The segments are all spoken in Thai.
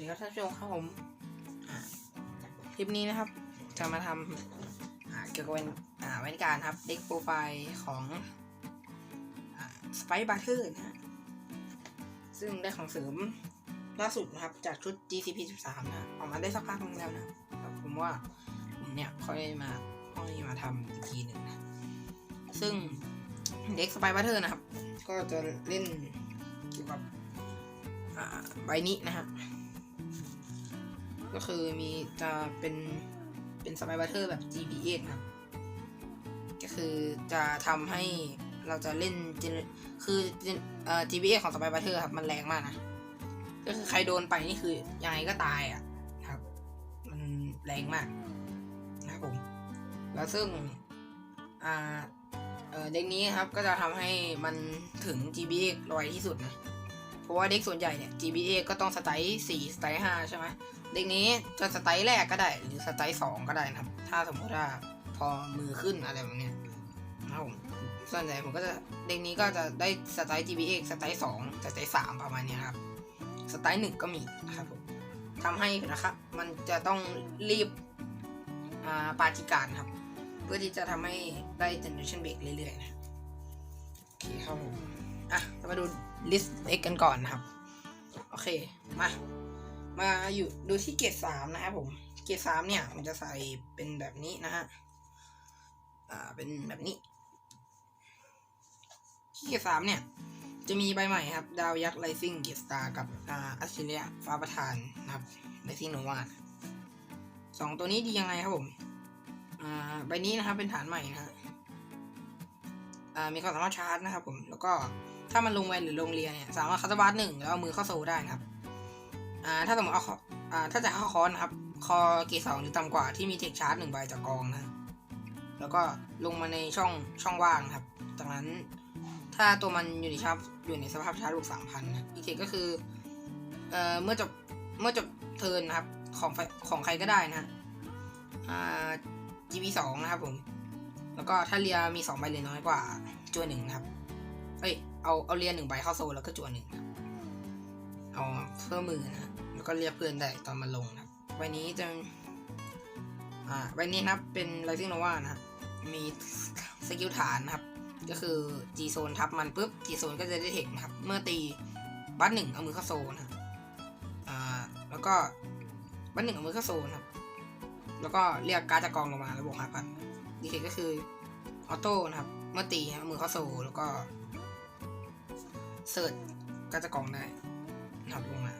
วัสดีครับท่านผู้ชมครับผมอ่าคลิปนี้นะครับ จะมาทำอ่าเกี่ยวกับเวนอ่าเวนการครับเด็กโปรไฟล์ของสไปบัตเทอร์นะฮะซึ่งได้ของเสริมล่าสุดนะครับ จากชุด GCP 13 นะ ออกมาได้สักพักนึงแล้วนะครับผมว่าผมเนี่ยค่อยมาค่อยมาทำอีกทีหนึ่งนะ ซึ่งเด็กสไปบัตเทอร์นะครับ ก็จะเล่นเกี่ยวกับอ่าใบนี้นะฮะ ก็คือมีจะเป็นเป็นสไปบัตเตอร์แบบ GP8 ครับก็คือจะทำให้เราจะเล่น G คือ Gen- เอ่อ GP8 ของสไปบัตเตอร์ครับมันแรงมากนะก็คือใครโดนไปนี่คือยังไงก็ตายอะครับ มันแรงมากนะครับผมแล้วซึ่งอ่าเด็กนี้ครับก็จะทำให้มันถึง GP8 ไวที่สุดนะ เพราะว่าเด็กส่วนใหญ่เนี่ย GBA ก็ต้องสไตล์สี่สไตล์ห้าใช่ไหม เด็กนี้จะสไตล์แรกก็ได้ หรือสไตล์สองก็ได้นะครับ ถ้าสมมติว่าพอมือขึ้นอะไรแบบเนี้ยนะครับผมส่วนใหญ่ผมก็จะเด็กนี้ก็จะได้สไตล์ GBA สไตล์สองสไตล์สามประมาณนี้ครับ สไตล์หนึ่งก็มีนะครับผมทำให้นะครับ มันจะต้องรีบาปาจิการครับ เพื่อที่จะทำให้ได้ generation break เรื่อยๆนะโอเคครับผมอะเรามาดู list x กันก่อนนะครับ โอเค มา มาอยู่ดูที่เกรดสามนะครับผม เกรดสามเนี่ย มันจะใส่เป็นแบบนี้นะฮะ อ่า เป็นแบบนี้ ที่เกรดสามเนี่ย จะมีใบใหม่ครับ ดาวยักษ์ไ i ซิ่งเกรดสตาร์กับ อ่าอัชเลียฟ้าประธานนะครับไ i ซิ่งโนวาสองตัวนี้ดียังไงครับผม อ่า ใบนี้นะครับ เป็นฐานใหม่นะฮะ อ่า มีความสามารถชาร์จนะครับผม แล้วก็ถ้ามันลงแวนหรือลงเรียนเนี่ย สามารถคัตบาร์หนึ่งแล้วเอามือเข้าโซได้นะครับ อ่าถ้าสมมติเอาคออ่าถ้าจะเข้าคอนนะครับ คอเกสองหรือต่ำกว่าที่มีเทคชาร์จหนึ่งใบจากกองนะ แล้วก็ลงมาในช่องช่องว่างครับ จากนั้นถ้าตัวมันอยู่ในชาร์อยู่ในสภาพชาร์จบวกสามพันนะอีกเทคก็คือเอ่อเมื่อจบเมื่อจบเทิร์นนะครับของของใครก็ได้นะฮะอ่า GB สองนะครับผม แล้วก็ถ้าเรียมีสองใบเลยน้อยกว่าจวนหนึ่งนะครับ เอ้ยเอาเอาเรียนหนึ่งใบเข้าโซลแล้วก็จวนหนึ่งครับ เอาเพิ่มมือนะแล้วก็เรียกเพื่อนได้ตอนมันลงนะใบนี้จะอ่าใบนี้นะครับเป็น Rising Nova นะมีสกิลฐานนะครับ ก็คือ G โซนทับมันปุ๊บ G โซนก็จะได้เทคนะครับ เมื่อตีบัตหนึ่งเอามือเข้าโซนนะอ่าแล้วก็บัตหนึ่งเอามือเข้าโซนครับ แล้วก็เรียกการ์ดจากกองลงมาแล้วบวกห้าพันดีเคก็คือออโต้นะครับ เมื่อตีครับมือเข้าโซแล้วก็เสิร์ชก็จะกองได้ นะครับลงมา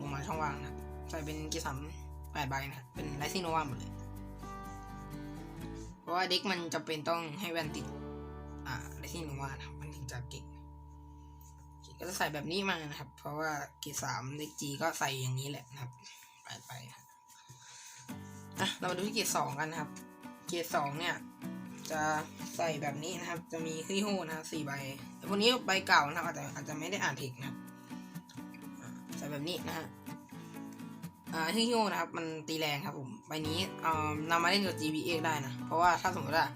ลงมาช่องว่างนะใส่เป็นกีซัมแปดใบนะครับเป็นไรซิโนวาหมดเลย เพราะว่าเด็กมันจะเป็นต้องให้แวนติด อ่าไรซิโนวานะมันถึงจะเก่งก็จะใส่แบบนี้มานะครับ เพราะว่ากีสามเด็กจีก็ใส่อย่างนี้แหละนะครับแปดใบนะครับอะเรามาดูที่เกียร์สองกันนะครับ เกียร์สองเนี่ย จะใส่แบบนี้นะครับ จะมีคลี่โฮนะครับสี่ใบแต่พวกนี้ใบเก่านะครับอาจจะอาจจะไม่ได้อ่านถึกนะครับ ใส่แบบนี้นะฮะอ่าคลี่โฮนะครับ มันตีแรงครับผมใบนี้เอ่อนำมาเล่นกับ GBA ได้นะ เพราะว่าถ้าสมมติว่า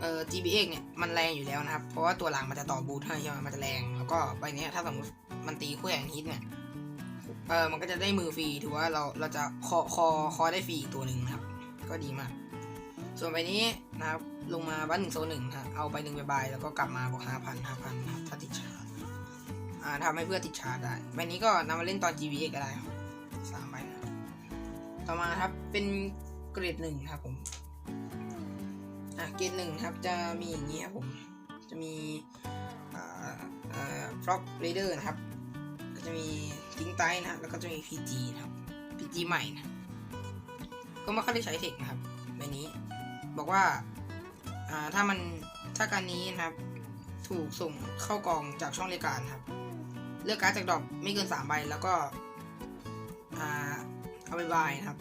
เอ่อ GBA เนี่ยมันแรงอยู่แล้วนะครับ เพราะว่าตัวหลังมันจะต่อบูทให้ใช่ไหมมันจะแรง แล้วก็ใบนี้ถ้าสมมติมันตีคู่แข่งฮิตเนี่ยเออมันก็จะได้มือฟรีถือว่าเราเราจะคอคอคอได้ฟรีอีกตัวหนึ่งนะครับ ก็ดีมาก ส่วนใบนี้นะครับลงมาบ้านหนึ่งโซนหนึ่งครับเอาไปหนึ่งใบบายแล้วก็กลับมาบอกห้าพันห้าพันนะครับถ้าติดชา ทำให้เพื่อติดชาร์จได้ใบนี้ก็นำมาเล่นตอน GVA ก็ได้ครับสามใบนะต่อมาครับเป็นเกรดหนึ่งครับผมอะเกรดหนึ่งครับจะมีอย่างนี้ครับผมจะมีฟล็อกเรเดอร์นะครับ ก็จะมีทิ้งไตนะแล้วก็จะมี PG นะครับ PG ใหม่นะก็ไม่ค่อยได้ใช้เทคนะครับใบนี้ บอกว่าอ่าถ้ามันถ้าการนี้นะครับ ถูกส่งเข้ากองจากช่องรายการครับ เลือกการ์ดจากดอกไม่เกินสามใบแล้วก็เอาไปบายนะครับ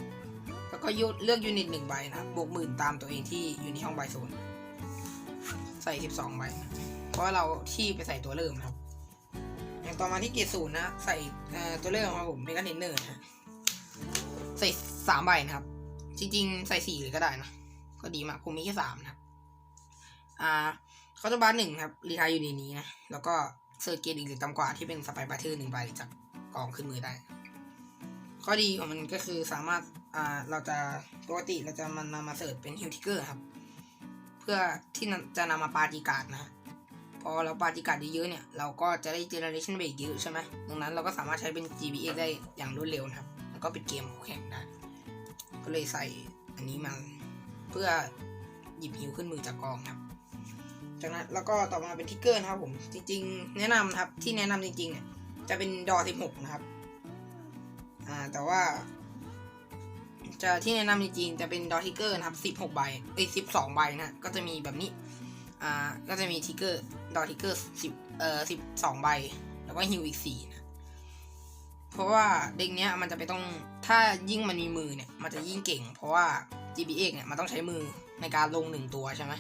แล้วก็ยุดเลือกยูนิตหนึ่งใบนะครับบวกหมื่นตามตัวเองที่อยู่ในช่องใบโซนใส่สิบสองใบเพราะเราที่ไปใส่ตัวเริ่มนะครับ อย่างต่อมาที่เกียร์ศูนย์นะ ใส่ตัวเริ่มครับผมเมกาเทนเนอร์นะใส่สามใบนะครับ จริง ๆ ใส่สี่เลยก็ได้นะ ก็ดีมากผมมีแค่สามนะครับอ่าเขาจะบาร์หนึ่งครับรีทายอยู่ในนี้นะแล้วก็ เซอร์เกตอีกหรือต่ำกว่าที่เป็นสไปร์บัตเทอร์หนึ่งใบจากกองขึ้นมือได้ ข้อดีของมันก็คือสามารถอ่าเราจะปกติเราจะมันนำมาเสิร์ชเป็นฮิลทิกเกอร์ครับ เพื่อที่จะนำมาปาจิการดนะพอเราปาจิการดเยอะๆเนี่ย เราก็จะได้เจเนอเรชันเบรกเยอะใช่ไหมดังนั้นเราก็สามารถใช้เป็น GBA ได้อย่างรวดเร็วนะครับ แล้วก็ปิดเกมแข่งได้ก็เลยใส่อันนี้มาเพื่อหยิบฮิวขึ้นมือจากกองครับ จากนั้นแล้วก็ต่อมาเป็นทิกเกอร์นะครับผม จริง ๆ แนะนำครับที่แนะนำจริงๆเนี่ยจะเป็นดอ16 นะครับ อ่าแต่ว่า จะที่แนะนำจริงๆจะเป็นดอทิกเกอร์นะครับ 16 ใบเอ้ย12 ใบนะก็จะมีแบบนี้ อ่าก็จะมีทิกเกอร์ดอทิกเกอร์10เอ่อ12 ใบ แล้วก็ฮิวอีก4นะเพราะว่าเด็กเนี้ยมันจะไปต้องถ้ายิ่งมันมีมือเนี่ยมันจะยิ่งเก่ง เพราะว่า GBX เนี่ยมันต้องใช้มือในการลงหนึ่งตัวใช่ไหม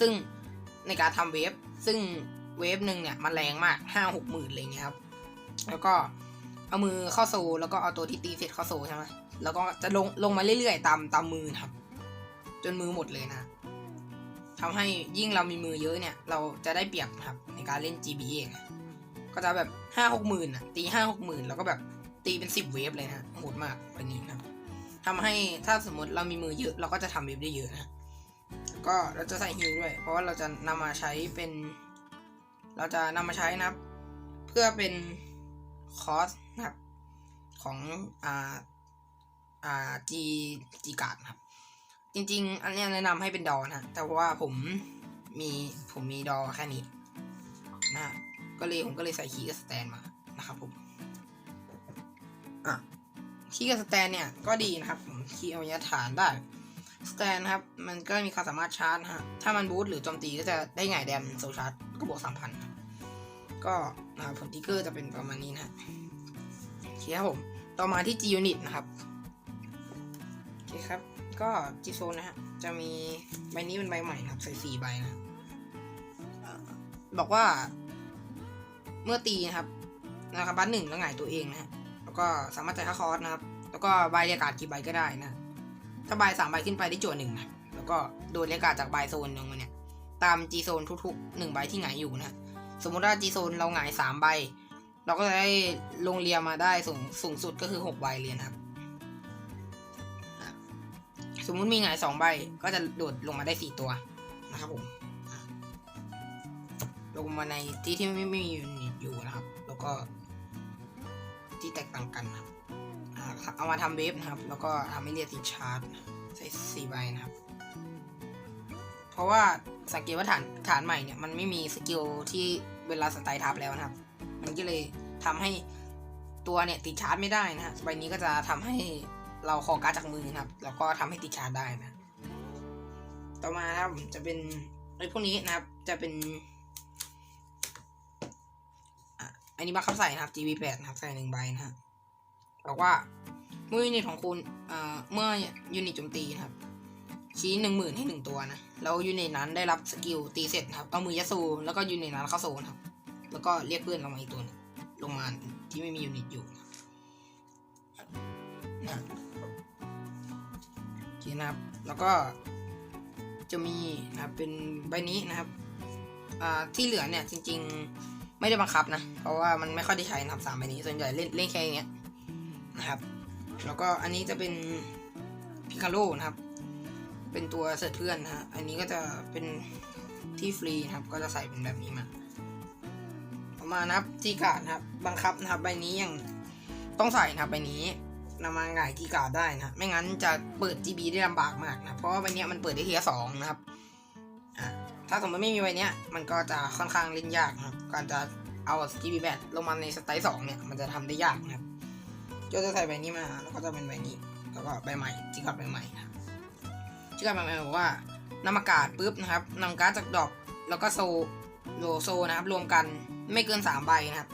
ซึ่ง ในการทำเวฟซึ่งเวฟหนึ่งเนี่ยมันแรงมากห้าหกหมื่นอะไรเงี้ยครับ แล้วก็เอามือเข้าโซแล้วก็เอาตัวที่ตีเสร็จเข้าโซใช่ไหมแล้วก็จะลงลงมาเรื่อยๆ ตามตามมือครับ จนมือหมดเลยนะทำให้ยิ่งเรามีมือเยอะเนี่ย เราจะได้เปรียบครับในการเล่น GBA นะก็จะแบบห้าหกหมื่นตีห้าหกหมื่นแล้วก็แบบตีเป็นสิบเวฟเลยนะโหดมากแบบนี้นะครับทำให้ถ้าสมมติเรามีมือเยอะเราก็จะทำเวฟได้เยอะนะ ก็เราจะใส่ฮิวด้วย เพราะว่าเราจะนำมาใช้เป็น เราจะนำมาใช้นะครับ เพื่อเป็นคอสนะครับของอ่าอ่าจีจีการ์ดครับ จริง ๆ อันเนี้ยแนะนำให้เป็นดอนะแต่ว่าผมมีผมมีดอแค่นี้นะก็เลยผมก็เลยใส่คีย์กับสแตนมานะครับผมอะคีย์กับสแตนเนี่ยก็ดีนะครับผมคีย์เอายฐานได้ สแตนครับ มันก็มีความสามารถชาร์จฮะ ถ้ามันบูทหรือโจมตีก็จะได้ไงแดมโซชาร์จก็บวกสามพันก็นะผลทิกเกอร์จะเป็นประมาณนี้นะโอเคครับผม ต่อมาที่ G Unit นะครับโอเคครับ ก็ G Zone นะฮะ จะมีใบนี้เป็นใบใหม่นะครับ ใส่สี่ใบนะบอกว่า เมื่อตีนะครับนะครับบัตหนึ่งแล้วหงายตัวเองนะฮะแล้วก็สามารถจ่ายค่าคอร์สนะครับ แล้วก็ใบเรียกาดกี่ใบก็ได้นะ ถ้าใบสามใบขึ้นไปได้โจทย์หนึ่งนะ แล้วก็โดนเรียกกาดจากใบโซนลงมาเนี่ย ตาม G โซนทุกๆหนึ่งใบที่หงายอยู่นะ สมมุติว่า G โซนเราหงายสามใบ เราก็จะได้ลงเรียมาได้สูงสูงสุดก็คือหกใบเรียนครับ สมมุติมีหงายสองใบก็จะโดดลงมาได้สี่ตัวนะครับผม ลงมาในที่ที่ไม่ไม่มีอยู่นะครับ แล้วก็ที่แตกต่างกันนะครับ อ่าเอามาทำเวฟนะครับ แล้วก็ทำให้เรียติดชาร์จใส่สี่ใบนะครับ เพราะว่าสังเกตว่าฐานฐานใหม่เนี่ยมันไม่มีสกิลที่เวลาสไตล์ทับแล้วนะครับ มันก็เลยทำให้ตัวเนี่ยติดชาร์จไม่ได้นะฮะใบนี้ก็จะทำให้เราคอการจากมือนะครับ แล้วก็ทำให้ติดชาร์จได้นะ ต่อมานะครับจะเป็นไอ้พวกนี้นะครับ จะเป็นอันนี้บังคับใส่นะครับ GB8 นะครับใส่หนึ่งใบนะฮะ บอกว่าเมื่อยูนิตของคุณเอ่อเมื่อยูนิตโจมตีนะครับ ชี้หนึ่งหมื่นให้หนึ่งตัวนะแล้วยูนิตนั้นได้รับสกิลตีเสร็จนะครับเอามือยัดโซแล้วก็ยูนิตนั้นเข้าโซนครับ แล้วก็เรียกเพื่อนลงมาอีกตัวหนึงลงมาที่ไม่มียูนิตอยู่นะโอเคนะครับ แล้วก็จะมีนะครับเป็นใบนี้นะครับที่เหลือเนี่ยจริง ๆ ไม่ได้บังคับนะ เพราะว่ามันไม่ค่อยได้ใช้นะครับสามใบนี้ส่วนใหญ่เล่นเล่นแค่อย่างเงี้ย นะครับ แล้วก็อันนี้จะเป็นพิคาโ o นะครับ เป็นตัวเสร์ชเพื่อนนะฮะ อันนี้ก็จะเป็นที่ฟรีนะครับ ก็จะใส่เป็นแบบนี้มาต่อมานะครับจีการ์ดนะครับ บังคับนะครับใบนี้ยังต้องใส่นะครับใบนี้นำมาหงายจีการ์ดได้นะ ไม่งั้นจะเปิด GB ได้ลำบากมากนะ เพราะว่าใบเนี้ยมันเปิดได้ทีละสองนะครับถ้าสมมติไม่มีใบเนี้ยมันก็จะค่อนข้างเล่นยากนะครับ การจะเอา GB แบตลงมาในสไตล์สองเนี่ย มันจะทำได้ยากนะครับ ก็จะใส่ใบนี้มา แล้วก็จะเป็นใบนี้แล้วก็ใบใหม่จีการ์ดใบใหม่นะครับจีการ์ดใบใหม่บอกว่านำอากาศปุ๊บนะครับนำการ์ดจากดอกแล้วก็โซโลโซนะครับรวมกันไม่เกินสามใบนะครับ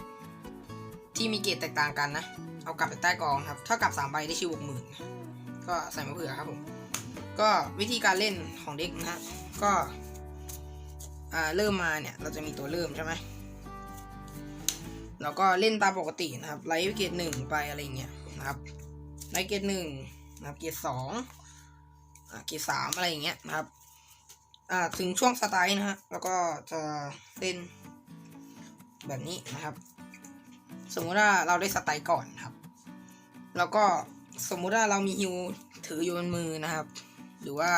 ที่มีเกรดแตกต่างกันนะ เอากลับไปใต้กองครับเท่ากับสามใบได้ชิวบวกหมื่นก็ใส่มาเผื่อครับผมก็วิธีการเล่นของเด็กนะฮะก็เริ่มมาเนี่ยเราจะมีตัวเริ่มใช่ไหม แล้วก็เล่นตามปกตินะครับไลท์เกรดหนึ่งไปอะไรเงี้ยนะครับไลท์เกรดหนึ่งนะครับเกรดสองเกรดสามอะไรเงี้ยนะครับอ่าถึงช่วงสไตล์นะฮะแล้วก็จะเล่นแบบนี้นะครับ สมมุติว่าเราได้สไตล์ก่อนครับ แล้วก็สมมุติว่าเรามีฮิวถืออยู่บนมือนะครับ หรือว่า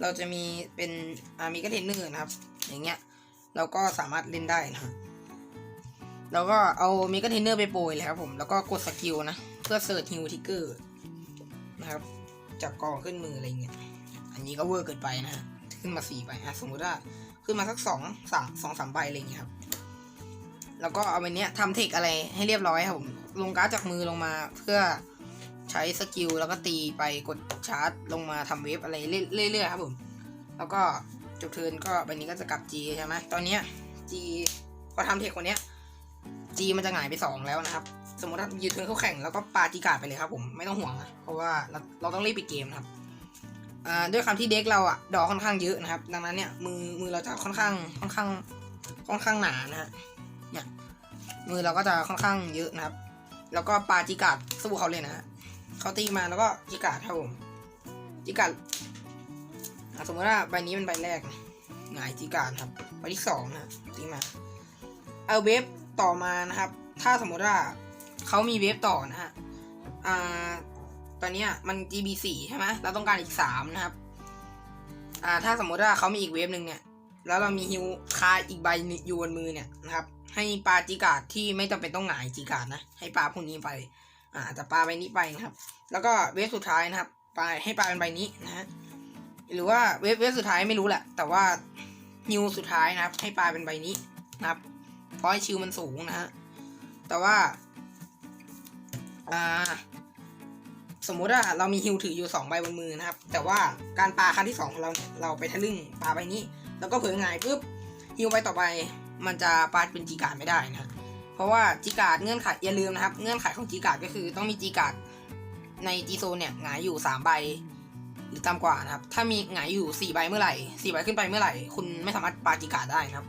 เราจะมีเป็นมีกระเทนเนอร์นะครับ อย่างเงี้ยเราก็สามารถเล่นได้นะครับ เราก็เอามีกระเทนเนอร์ไปโปรยเลยครับผม แล้วก็กดสกิลนะ เพื่อเสิร์ชฮิวทิกเกอร์นะครับ จากกองขึ้นมืออะไรเงี้ย อันนี้ก็เวอร์เกินไปนะฮะ ขึ้นมาสี่ใบอะสมมุติว่าขึ้นมาสักสองสามสองสามใบอะไรเงี้ยครับ แล้วก็เอาไปเนี้ยทำเทคอะไรให้เรียบร้อยครับผม ลงการ์ดจากมือลงมาเพื่อใช้สกิลแล้วก็ตีไปกดชาร์จลงมาทำเวฟอะไรเรื่อยๆครับผม แล้วก็จบเทิร์นก็ใบนี้ก็จะกลับ G ใช่ไหมตอนเนี้ย G พอทำเทคคนเนี้ย G มันจะหงายไปสองแล้วนะครับ สมมติถ้ายืนเทิร์นเขาแข่งแล้วก็ปาจีการ์ดไปเลยครับผมไม่ต้องห่วงนะเพราะว่าเราเราต้องรีบปิดเกมนะครับด้วยคำที่เด็กเราอะดอกค่อนข้างเยอะนะครับ ดังนั้นเนี่ยมือมือเราจะค่อนข้างค่อนข้างค่อนข้างหนานะฮะเนี่ยมือเราก็จะค่อนข้างเยอะนะครับ แล้วก็ปาจิกาดสู้เขาเลยนะฮะเขาตีมาแล้วก็จิกาดครับผมจิกาดสมมติว่าใบนี้เป็นใบแรกหงายจิกาดครับใบที่สองนะตีมาเอาเวฟ ต่อมานะครับ ถ้าสมมติว่าเขามีเวฟต่อนะฮะอ่าตอนนี้มัน GB 4ใช่ไหมเราต้องการอีกสามนะครับอ่าถ้าสมมติว่าเขามีอีกเวฟหนึ่งเนี่ย แล้วเรามีฮิวคาอีกใบอยู่บนมือเนี่ยนะครับ ให้ปลาจิกาดที่ไม่จำเป็นต้องหงายจิกาดนะ ให้ปลาพวกนี้ไป อ่าแต่ปาใบนี้ไปนะครับ แล้วก็เวฟสุดท้ายนะครับปลาให้ปลาเป็นใบนี้นะฮะ หรือว่าเวฟเวฟสุดท้ายไม่รู้แหละ แต่ว่าฮิวสุดท้ายนะครับ ให้ปลาเป็นใบนี้นะครับ ราะชิวมันสูงนะฮะ แต่ว่า อ่า สมมุติว่าเรามีฮิวถืออยู่สองใบบนมือนะครับ แต่ว่าการปาครั้งที่สองของเราเนี่ยเราไปทะลึ่งปาใบนี้ แล้วก็เผลอหงายปุ๊บฮิวไปต่อไปมันจะปาเป็นจีการ์ดไม่ได้นะเพราะว่าจีการ์ดเงื่อนไขอย่าลืมนะครับ เงื่อนไขของจีการ์ดก็คือต้องมีจีการ์ดในจีโซนเนี่ยหงายอยู่สามใบหรือต่ำกว่านะครับ ถ้ามีหงายอยู่สี่ใบเมื่อไหร่สี่ใบขึ้นไปเมื่อไหร่ คุณไม่สามารถปาจีการได้นะครับ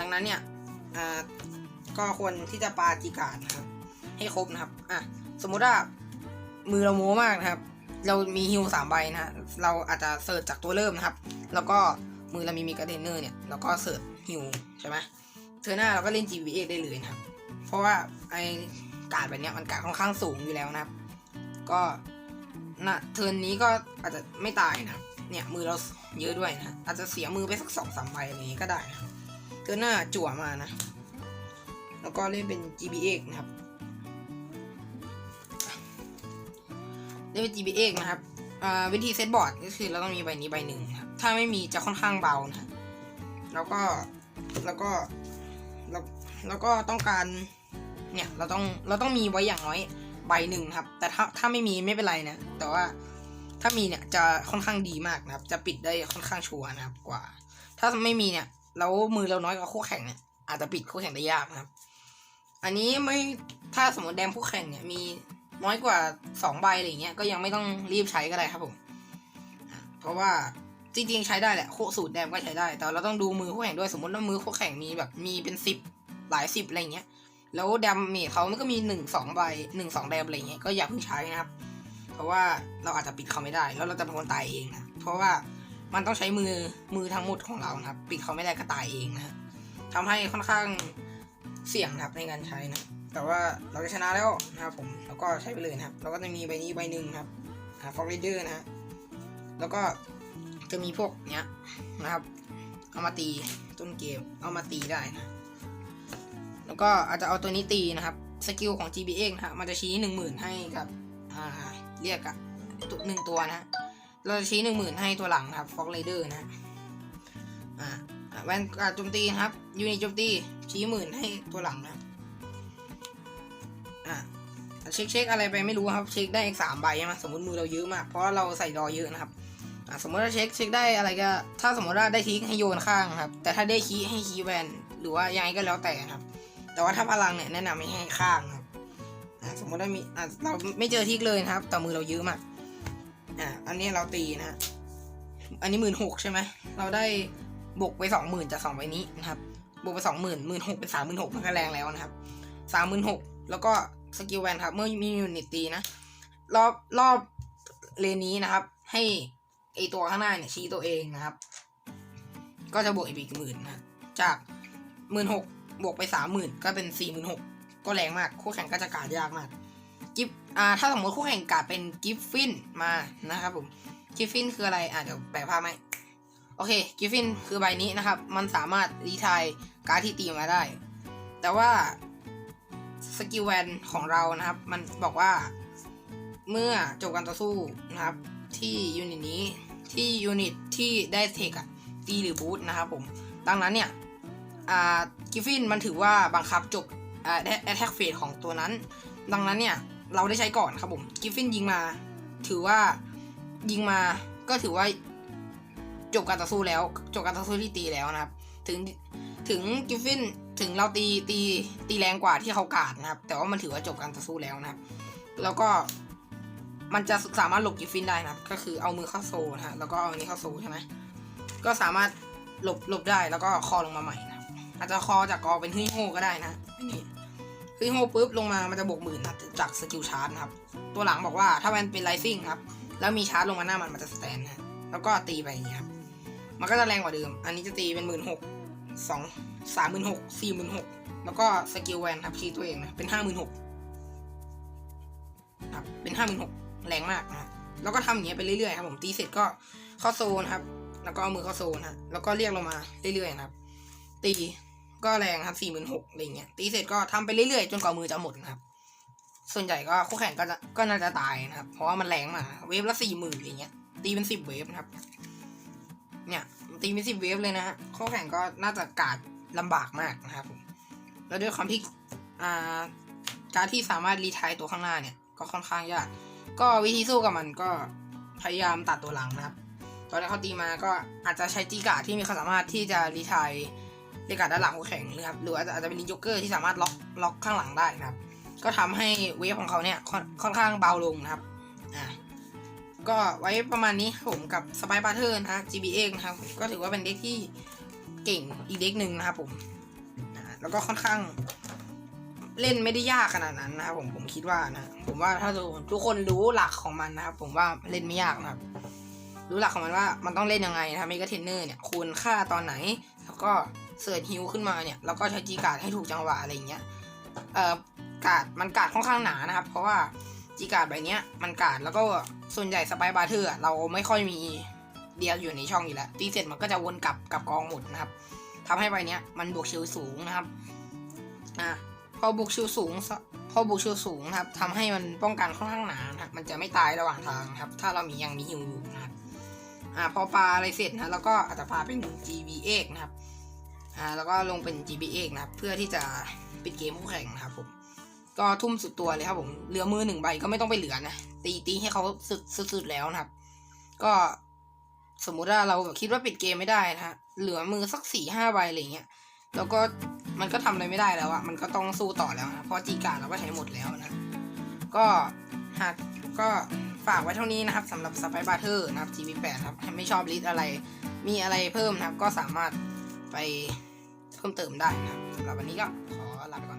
ดังนั้นเนี่ย อ่าก็ควรที่จะปาจีการนะครับ ให้ครบนะครับอะสมมุติว่ามือเราโม้มากนะครับ เรามีฮิวสามใบนะเราอาจจะเสิร์ชจากตัวเริ่มนะครับ แล้วก็มือเรามีมิกาเดนเนอร์เนี่ยแล้วก็เสิร์ชฮิวใช่ไหมเทอร์หน้าเราก็เล่น GVA ได้เลยนะครับ เพราะว่าไอการแบบเนี้ยมันการค่อนข้างสูงอยู่แล้วนะครับ ก็นะเทิร์นนี้ก็อาจจะไม่ตายนะเนี่ยมือเราเยอะด้วยนะอาจจะเสียมือไปสักสองสามใบอะไรอย่างงี้ก็ได้นะ เทิร์นหน้าจั่วมานะ แล้วก็เล่นเป็น GBA นะครับเล่นเป็น GBA นะครับอ่าวิธีเซตบอร์ดก็คือเราต้องมีใบนี้ใบหนึ่งครับ ถ้าไม่มีจะค่อนข้างเบานะ แล้วก็แล้วก็แล้วแล้วก็ต้องการเนี่ยเราต้องเราต้องมีไว้อย่างน้อยใบหนึ่งครับ แต่ถ้าถ้าไม่มีไม่เป็นไรนะ แต่ว่าถ้ามีเนี่ยจะค่อนข้างดีมากนะครับ จะปิดได้ค่อนข้างชัวร์นะครับกว่า ถ้าไม่มีเนี่ย แล้วมือเราน้อยกว่าคู่แข่งเนี่ยอาจจะปิดคู่แข่งได้ยากนะครับ อันนี้ไม่ถ้าสมมติแดมคู่แข่งเนี่ยมีน้อยกว่าสองใบอะไรเงี้ยก็ยังไม่ต้องรีบใช้ก็ได้ครับผมเพราะว่าจริงๆใช้ได้แหละโคสูตรแดมก็ใช้ได้ แต่เราต้องดูมือคู่แข่งด้วยสมมติว่ามือคู่แข่งมีแบบมีเป็นสิบหลายสิบอะไรเงี้ยแล้วแดมเมจเขามันก็มีหนึ่งสองใบหนึ่งสองแดมอะไรเงี้ยก็อย่าเพิ่งใช้นะครับ เพราะว่าเราอาจจะปิดเขาไม่ได้ แล้วเราจะเป็นคนตายเองนะเพราะว่า มันต้องใช้มือมือทั้งหมดของเราครับ ปิดเขาไม่ได้ก็ตายเองนะฮะทำให้ค่อนข้างเสี่ยงครับในการใช้นะแต่ว่าเราจะชนะแล้วนะครับผมแล้วก็ใช้ไปเลยนะครับเราก็จะมีใบนี้ใบหนึ่งครับอ่าฟอร์เรเดอร์นะฮะแล้วก็จะมีพวกเนี้ยนะครับ เอามาตีต้นเกมเอามาตีได้นะแล้วก็อาจจะเอาตัวนี้ตีนะครับสกิลของ GBX นะครับมันจะชี้หนึ่งหมื่นให้กับเรียกอะตัวหนึ่งตัวนะฮะ เราจะชี้หนึ่งหมื่นให้ตัวหลังครับฟ็อกไรเดอร์นะอ่าแวนการโจมตีครับยูนิตโจมตีชี้หมื่นให้ตัวหลังนะอะเช็คเช็คอะไรไปไม่รู้ครับ เช็คได้อีกสามใบใช่ไหมสมมติมือเราเยอะมากเพราะเราใส่ดอเยอะนะครับสมมติว่าเช็คเช็คได้อะไรก็ ถ้าสมมติว่าได้ทิกให้โยนข้างครับ แต่ถ้าได้คีย์ให้คีแวน หรือว่ายังไงก็แล้วแต่ครับ แต่ว่าถ้าพลังเนี่ยแนะนำไม่ให้ข้างครับอะสมมติว่ามีเราไม่เจอทิกเลยครับ แต่มือเราเยอะมาก อะอันนี้เราตีนะฮะอันนี้หมื่นหกใช่ไหมเราได้บวกไปสองหมื่นจากสองใบนี้นะครับบวกไปสองหมื่นหมื่นหกเป็นสามหมื่นหกมันก็แรงแล้วนะครับสามหมื่นหกแล้วก็สกิลแวนครับ เมื่อมียูนิตตีนะ รอบรอบเลนนี้นะครับ ให้ไอตัวข้างหน้าเนี่ยชี้ตัวเองนะครับ ก็จะบวกอีกหมื่นนะจากหมื่นหกบวกไปสามหมื่นก็เป็นสี่หมื่นหกก็แรงมากคู่แข่งก็จะกาดยากมาก กิฟอ่าถ้าสมมติคู่แข่งการดเป็นกิฟฟินมานะครับผมกิฟฟินคืออะไรอ่าเดี๋ยวแปลภาพไหมโอเคกิฟฟินคือใบนี้นะครับ มันสามารถรีทายการดที่ตีมาได้ แต่ว่าสกิลแวนของเรานะครับ มันบอกว่าเมื่อจบการต่อสู้นะครับ ที่ยูนิตนี้ที่ยูนิตที่ได้เทคอะตีหรือบูทนะครับผมดังนั้นเนี่ยกิฟฟินมันถือว่าบังคับจบแอทแทกเฟสของตัวนั้น ดังนั้นเนี่ย เราได้ใช้ก่อนครับผมกิฟฟินยิงมา ถือว่ายิงมาก็ถือว่าจบการต่อสู้แล้วจบการต่อสู้ที่ตีแล้วนะครับ ถึงถึงกิฟฟินถึงเราตีตีตีแรงกว่าที่เขากาดนะครับ แต่ว่ามันถือว่าจบการต่อสู้แล้วนะครับ แล้วก็มันจะสามารถหลบกิฟฟินได้นะครับ ก็คือเอามือเข้าโซนะฮะแล้วก็เอาอันนี้เข้าโซใช่ไหมก็สามารถหลบหลบได้แล้วก็คอลงมาใหม่นะครับอาจจะคอจากกอเป็นฮึ่ยโฮก็ได้นะอัน นี้ฮึ่ยโฮปุ๊บลงมามันจะบวกหมื่นนะจากสกิลชาร์จนะครับ ตัวหลังบอกว่าถ้ามันเป็นไลซิ่งครับ แล้วมีชาร์จลงมาหน้ามันมันจะสแตนนะแล้วก็ตีไปอย่างเงี้ยครับ มันก็จะแรงกว่าเดิม อันนี้จะตีเป็นหมื่นหกสองสามหมื่นหกสี่หมื่นหกแล้วก็สกิลแวนครับคีย์ตัวเองนะเป็นห้าหมื่นหกครับเป็นห้าหมื่นหกแรงมากนะแล้วก็ทำอย่างเงี้ยไปเรื่อยๆครับผมตีเสร็จก็เข้าโซนครับ แล้วก็เอามือเข้าโซนฮะแล้วก็เรียกลงมาเรื่อยๆครับ ตี ก็แรงครับสี่หมื่นหกอะไรเงี้ยตีเสร็จก็ทำไปเรื่อยๆ จนกว่ามือจะหมดนะครับ ส่วนใหญ่ก็คู่แข่งก็จะก็น่าจะตายนะครับ เพราะว่ามันแรงมาเวฟละสี่หมื่นอย่างเงี้ย ตีเป็นสิบเวฟนะครับ เนี่ยตีเป็นสิบเวฟเลยนะฮะคู่แข่งก็น่าจะกาดลำบากมากนะครับ แล้วด้วยความที่อ่าการที่สามารถรีไทายตัวข้างหน้าเนี่ย ก็ค่อนข้างยาก ก็วิธีสู้กับมันก็พยายามตัดตัวหลังนะครับ ตอนนี้เขาตีมาก็อาจจะใช้จีกาที่มีความสามารถที่จะรีไทาย รีการ์ดด้านหลังคู่แข่งนะครับหรืออาจจะอาจจะเป็นลิงจ็อกเกอร์ที่สามารถล็อกล็อกข้างหลังได้นะครับ ก็ทำให้เวฟของเขาเนี่ยค่อนค่อนข้างเบาลงนะครับอ่าก็ไว้ประมาณนี้ผมกับสไป y ์ a า t เ e r นะ GBX นะครับ ก็ถือว่าเป็นเด็กที่เก่งอีกเด็กหนึ่งนะครับผมอ่าแล้วก็ค่อนข้างเล่นไม่ได้ยากขนาดนั้นนะครับผมผมคิดว่านะผมว่าถ้าทุกคนรู้หลักของมันนะครับ ผมว่าเล่นไม่ยากนะครับรู้หลักของมันว่ามันต้องเล่นยังไงนะครับเมกาเทนเนอร์เนี่ยควรค่าตอนไหน แล้วก็ เสิร์ชฮิวขึ้นมาเนี่ยแล้วก็ใช้จีการ์ดให้ถูกจังหวะอะไรเงี้ยเอ่อการ์ดมันการ์ดค่อนข้างหนานะครับ เพราะว่าจีการ์ดใบเนี้ยมันการ์ดแล้วก็ส่วนใหญ่สไปบาร์เทอร์เราไม่ค่อยมีเดียอยู่ในช่องอยู่แล้วตีเสร็จมันก็จะวนกลับกับกองหมดนะครับทำให้ใบเนี้ยมันบวกชิลสูงนะครับอะพอบวกชิลสูงพอบวกชิลสูงนะครับทำให้มันป้องกันค่อนข้างหนานะครับมันจะไม่ตายระหว่างทางครับ ถ้าเรามียังมีฮิวอยู่นะครับอ่าพอปลาอะไรเสร็จนะแล้วก็อาจจะพาเป็น GBX นะครับ อ่าแล้วก็ลงเป็น GBX นะครับเพื่อที่จะปิดเกมคู่แข่งนะครับผมก็ทุ่มสุดตัวเลยครับผมเหลือมือหนึ่งใบก็ไม่ต้องไปเหลือนะตีตีให้เขาสุดสุดแล้วนะครับ ก็สมมุติว่าเราคิดว่าปิดเกมไม่ได้นะฮะเหลือมือสักสี่ห้าใบอะไรเงี้ยแล้วก็มันก็ทำอะไรไม่ได้แล้วอะมันก็ต้องสู้ต่อแล้วนะเพราะจีการเราก็ใช้หมดแล้วนะ ก็หากก็ฝากไว้เท่านี้นะครับสำหรับสไปบาร์เทอร์นะครับ GB8 ครับถ้าไม่ชอบลิสอะไร มีอะไรเพิ่มนะครับ ก็สามารถไป เพิ่มเติมได้นะครับสำหรับวันนี้ก็ขอลาไปก่อน